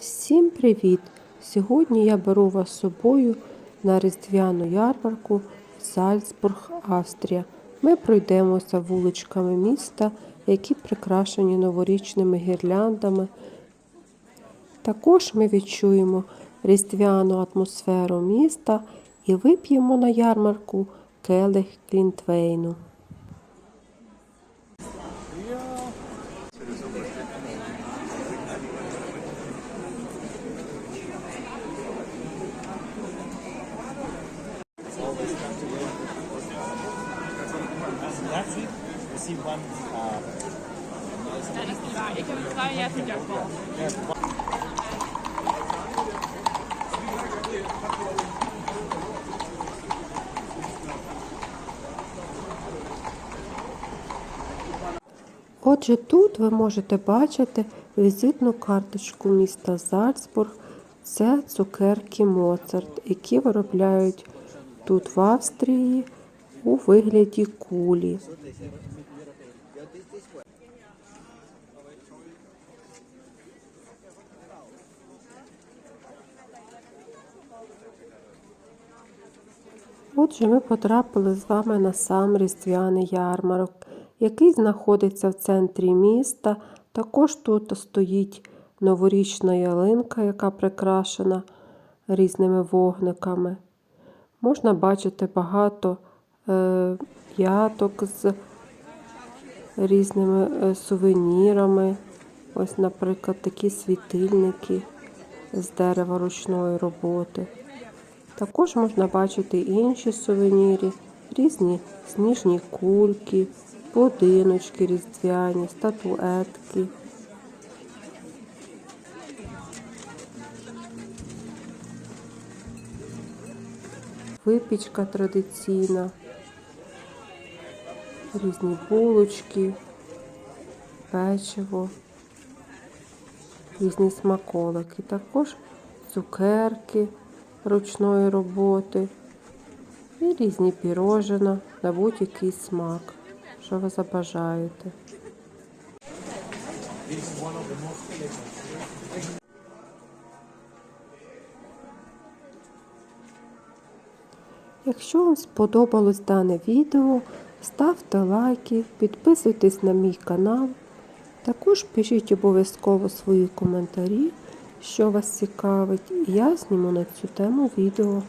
Всім привіт! Сьогодні я беру вас з собою на різдвяну ярмарку в Зальцбург, Австрія. Ми пройдемося вуличками міста, які прикрашені новорічними гірляндами. Також ми відчуємо різдвяну атмосферу міста і вип'ємо на ярмарку келих Глінтвейну. Hebt een jakbal. Отже, тут ви можете бачити візитну карточку міста Зальцбург. Це цукерки Моцарт, які виробляють тут в Австрії у вигляді кулі. Отже, ми потрапили з вами на сам різдвяний ярмарок, який знаходиться в центрі міста. Також тут стоїть новорічна ялинка, яка прикрашена різними вогниками. Можна бачити багато яток з різними е, сувенірами. Ось, наприклад, такі світильники з дерева ручної роботи. Також можна бачити інші сувеніри, різні сніжні кульки, будиночки різдвяні, статуетки. Випічка традиційна, різні булочки, печиво, різні смаколики, також цукерки ручної роботи і різні пірожина на будь-який смак, що ви забажаєте. Якщо вам сподобалось дане відео, ставте лайки, підписуйтесь на мій канал. Також пишіть обов'язково свої коментарі, що вас цікавить, і я зніму на цю тему відео.